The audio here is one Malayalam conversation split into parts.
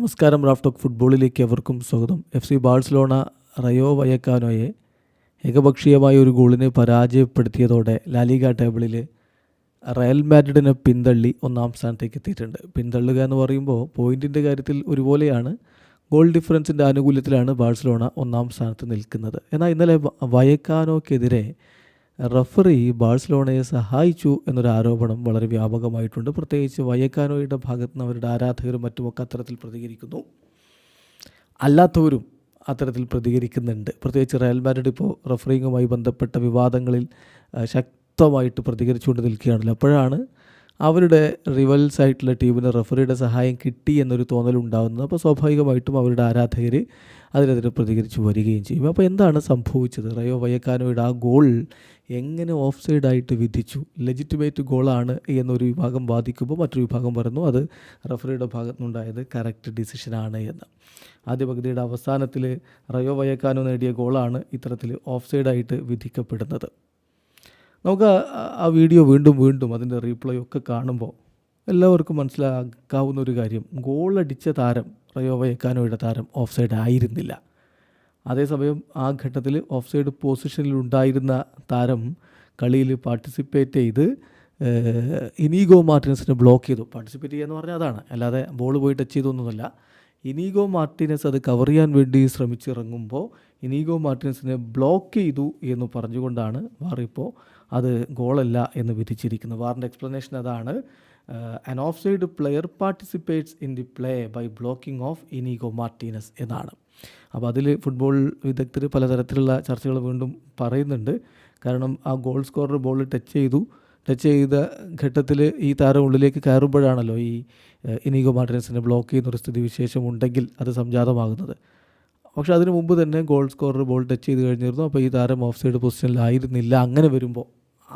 നമസ്കാരം റാഫ്റ്റോക്ക് ഫുട്ബോളിലേക്ക് എവർക്കും സ്വാഗതം. എഫ് സി ബാഴ്സലോണ റയോ വയക്കാനോയെ ഏകപക്ഷീയമായ ഒരു ഗോളിനെ പരാജയപ്പെടുത്തിയതോടെ ലാലിഗ ടേബിളിൽ റയൽ മാഡ്രിഡിനെ പിന്തള്ളി ഒന്നാം സ്ഥാനത്തേക്ക് എത്തിയിട്ടുണ്ട്. പിന്തള്ളുക എന്ന് പറയുമ്പോൾ പോയിന്റിന്റെ കാര്യത്തിൽ ഒരുപോലെയാണ്. ഗോൾ ഡിഫറൻസിന്റെ ആനുകൂല്യത്തിലാണ് ബാഴ്സലോണ ഒന്നാം സ്ഥാനത്ത് നിൽക്കുന്നത്. എന്നാൽ ഇന്നലെ വയക്കാനോക്കെതിരെ റഫറി ബാഴ്സലോണയെ സഹായിച്ചു എന്നൊരു ആരോപണം വളരെ വ്യാപകമായിട്ടുണ്ട്. പ്രത്യേകിച്ച് വയക്കാനോയുടെ ഭാഗത്ത് നിന്ന് അവരുടെ ആരാധകരും മറ്റുമൊക്കെ അത്തരത്തിൽ പ്രതികരിക്കുന്നു. അല്ലാത്തവരും അത്തരത്തിൽ പ്രതികരിക്കുന്നുണ്ട്. പ്രത്യേകിച്ച് റയൽ മാഡ്രിഡ് ഇപ്പോൾ റഫറിങ്ങുമായി ബന്ധപ്പെട്ട വിവാദങ്ങളിൽ ശക്തമായിട്ട് പ്രതികരിച്ചുകൊണ്ട് നിൽക്കുകയാണല്ലോ അപ്പോഴാണ് അവരുടെ റിവൽസ് ആയിട്ടുള്ള ടീമിന് റഫറിയുടെ സഹായം കിട്ടി എന്നൊരു തോന്നലുണ്ടാകുന്നത് അപ്പോൾ സ്വാഭാവികമായിട്ടും അവരുടെ ആരാധകർ അതിനെതിരെ പ്രതികരിച്ച് വരികയും ചെയ്യും. അപ്പോൾ എന്താണ് സംഭവിച്ചത്? റയോ വയക്കാനോയുടെ ആ ഗോൾ എങ്ങനെ ഓഫ് സൈഡായിട്ട് വിധിച്ചു? ലെജിറ്റിമേറ്റ് ഗോളാണ് എന്നൊരു വിഭാഗം വാദിക്കുമ്പോൾ മറ്റൊരു വിഭാഗം പറയുന്നു അത് റഫറിയുടെ ഭാഗത്തുനിന്നുണ്ടായത് കറക്റ്റ് ഡിസിഷനാണ് എന്ന്. ആദ്യ പകുതിയുടെ അവസാനത്തിൽ റയോ വയക്കാനോ നേടിയ ഗോളാണ് ഇത്തരത്തിൽ ഓഫ് സൈഡായിട്ട് വിധിക്കപ്പെടുന്നത്. നമുക്ക് ആ- വീഡിയോ വീണ്ടും വീണ്ടും അതിന്റെ റീപ്ലൈ ഒക്കെ കാണുമ്പോൾ എല്ലാവർക്കും മനസ്സിലാക്കാവുന്ന ഒരു കാര്യം. ഗോളടിച്ച താരം റയോ വയക്കാനോയുടെ താരം ഓഫ് സൈഡ് ആയിരുന്നില്ല. അതേസമയം ആ ഘട്ടത്തിൽ ഓഫ് സൈഡ് പൊസിഷനിൽ ഉണ്ടായിരുന്ന താരം കളിയിൽ പാർട്ടിസിപ്പേറ്റ് ചെയ്ത് ഇനീഗോ മാർട്ടിനസിനെ ബ്ലോക്ക് ചെയ്തു. പാർട്ടിസിപ്പേറ്റ് ചെയ്യുക എന്ന് പറഞ്ഞാൽ അതാണ്. അല്ലാതെ ബോൾ പോയി ടച്ച് ചെയ്തൊന്നുമല്ല. ഇനീഗോ മാർട്ടിനസ് അത് കവർ ചെയ്യാൻ വേണ്ടി ശ്രമിച്ചിറങ്ങുമ്പോൾ ഇനീഗോ മാർട്ടിനസിനെ ബ്ലോക്ക് ചെയ്തു എന്ന് പറഞ്ഞുകൊണ്ടാണ് വാർ ഇപ്പോൾ അത് ഗോളല്ല എന്ന് വിധിച്ചിരിക്കുന്നത്. വാറിന്റെ എക്സ്പ്ലനേഷൻ അതാണ്. An off side player participates in the play by blocking of Inigo Martinez എന്നാണ്. അപ്പോൾ അതിൽ ഫുട്ബോൾ വിദഗ്ധർ പലതരത്തിലുള്ള ചർച്ചകൾ വീണ്ടും പറയുന്നുണ്ട്. കാരണം ആ ഗോൾ സ്കോറർ ബോൾ ടച്ച് ചെയ്തു. ടച്ച് ചെയ്ത ഘട്ടത്തിൽ ഈ താരം ഉള്ളിലേക്ക് കയറുമ്പോഴാണല്ലോ ഈ ഇനിഗോ മാർട്ടിനസിനെ ബ്ലോക്ക് ചെയ്യുന്ന ഒരു സ്ഥിതി വിശേഷം ഉണ്ടെങ്കിൽ അത് സംജാതമാകുന്നത്. പക്ഷേ അതിനു മുമ്പ് തന്നെ ഗോൾ സ്കോറർ ബോൾ ടച്ച് ചെയ്ത് കഴിഞ്ഞിരുന്നു. അപ്പോൾ ഈ താരം ഓഫ് സൈഡ് പൊസിഷനിലായിരുന്നില്ല അങ്ങനെ വരുമ്പോൾ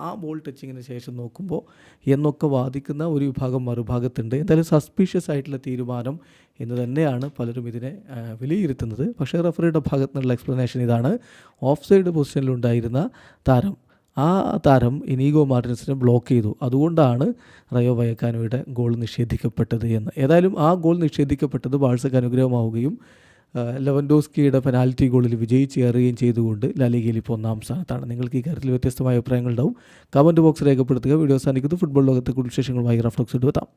ആ ബോൾ ടച്ചിങ്ങിന് ശേഷം നോക്കുമ്പോൾ എന്നൊക്കെ വാദിക്കുന്ന ഒരു വിഭാഗം മറുഭാഗത്തുണ്ട്. എന്തായാലും സസ്പീഷ്യസ് ആയിട്ടുള്ള തീരുമാനം എന്ന് തന്നെയാണ് പലരും ഇതിനെ വിലയിരുത്തുന്നത്. പക്ഷേ റഫറിയുടെ ഭാഗത്തു നിന്നുള്ള എക്സ്പ്ലനേഷൻ ഇതാണ്. ഓഫ് സൈഡ് പൊസിഷനിലുണ്ടായിരുന്ന താരം ആ താരം ഇനീഗോ മാർട്ടിൻസിനെ ബ്ലോക്ക് ചെയ്തു. അതുകൊണ്ടാണ് റയോ വയക്കാനോയുടെ ഗോൾ നിഷേധിക്കപ്പെട്ടത് എന്ന്. ഏതായാലും ആ ഗോൾ നിഷേധിക്കപ്പെട്ടത് ബാഴ്സക്ക് അനുഗ്രഹമാവുകയും ലെവൻഡോസ്കിയുടെ പെനാൽറ്റി ഗോളിൽ വിജയിച്ച് കയറുകയും ചെയ്തുകൊണ്ട് ലാലിഗയിൽ ഇപ്പോൾ ഒന്നാം സ്ഥാനത്താണ്. നിങ്ങൾക്ക് ഈ കാര്യത്തിൽ വ്യത്യസ്തമായ അഭിപ്രായങ്ങളുണ്ടാവും കമന്റ് ബോക്സ് രേഖപ്പെടുത്തുക. വീഡിയോ സാധിക്കുന്നത് ഫുട്ബോൾ ലോകത്തെ കൂടുതൽ വിശേഷങ്ങളുമായി റഫ്ലക്സ് എടുത്താം